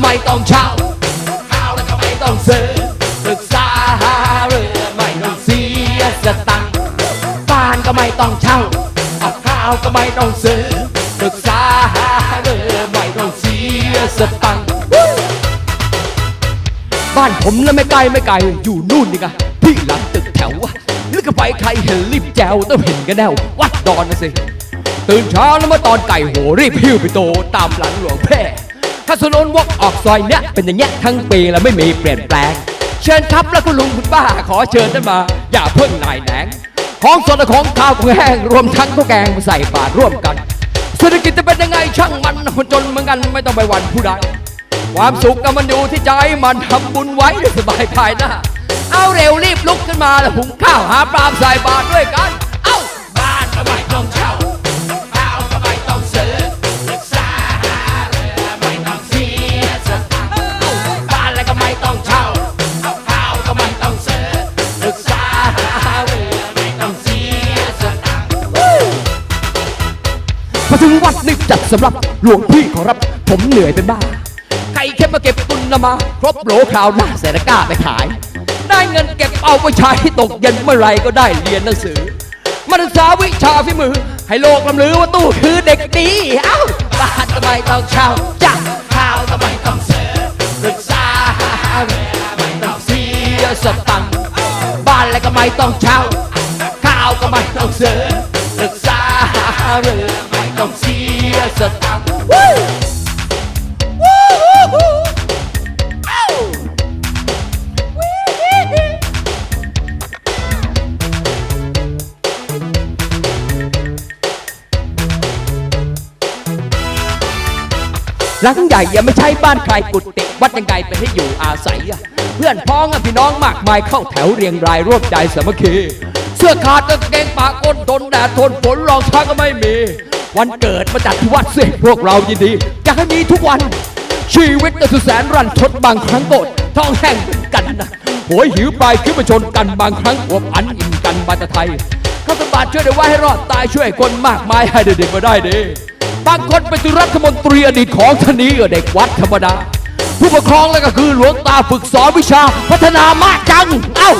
ก็ไม่ต้องเช่าข้าวแล้วก็ไม่ต้องซื้อศึกษาหาเรือไม่ต้องเสียสตังค์บ้านก็ไม่ต้องเช่าเอาข้าวก็ไม่ต้องซื้อศึกษาหาเรือไม่ต้องเสียสตังค์บ้านผมแล้วไม่ไกลไม่ไกลอยู่นู่นนี่ไงที่หลังตึกแถวอะแล้วก็ไปใครเห็นรีบแจวต้องเห็นกันแน่ววัดดอนนะสิตื่นเช้าแล้วมาตอนไก่โหรีบหิ้วไปโตตามหลังหลวงแพ่ ถ้าสนนวกออกซอยเนี้ยเป็นอย่างเงี้ยทั้งปีแล้วไม่มีเปลี่ยนแปลง เชิญครับแล้วคุณลุงคุณป้าขอเชิญท่านมา อย่าเพิ่งนายแหนงของสดและของข้าวของแห้งรวมทั้งข้าวแกงมาใส่บาตรร่วมกันเศรษฐกิจจะเป็นยังไงช่างมันคนจนเหมือนกันไม่ต้องไปหวั่นผู้ใดความสุขก็มันอยู่ที่ใจมันทำบุญไว้สบายภายหน้าเอาเร็วรีบลุกขึ้นมาแล้วหุงข้าวหาปลาใส่บาตรด้วยกัน มาถึงวัดนึกจัดสำหรับหลวงพี่ขอรับ ผมเหนื่อยเป็นบ้า ใครเข้มมาเก็บตุนละมา ครบโหลคราวหน้าเสร็จแล้วกล้าไปขาย ได้เงินเก็บเอาไปใช้ตกเย็นเมื่อไรก็ได้เรียนหนังสือมาศึกษาวิชาฝีมือ ให้โลกลำลือว่าตู้คือเด็กดี เอ้าบ้านก็ไมต้องเช่าจ้ะข้าวก็ไมต้องซื้อศึกษาหาเวลาไม่ต้องเสียสตังค์บ้านแล้วก็ไม่ต้องเช่าข้าวก็ไม่ต้องซื้อศึกษาหาเรือ ต้องเสียสตังค์หลังใหญ่ยังไม่ใช่บ้านใครกุฏิวัดยังไงเป็นให้อยู่อาศัย เพื่อนพ้องพี่น้องมากมายเข้าแถวเรียงรายร่วมใจสามัคคี เสื้อขาดกางเกงปากก้นทนแดดทนฝนรองเท้าก็ไม่มี วันเกิดมาจัดที่วัดสิพวกเรายินดีอยากให้มีทุกวัน ชีวิตก็คือแสนรันทดบางครั้งโกรธท้องแห้งกันนะโหยหิวปลายขึ้นมาชนกันบางครั้งอวบอันอิ่มกันบาตะไทยข้าสมบัติช่วยได้ไว้ให้รอดตายช่วยคนมากมายให้เด็กๆมาได้ดีบางคนเป็นรัฐมนตรีอดีตของทนีกับเด็กวัดธรรมดาผู้ปกครองแล้วก็คือหลวงตาฝึกสอนวิชาพัฒนามากจัง เอ้า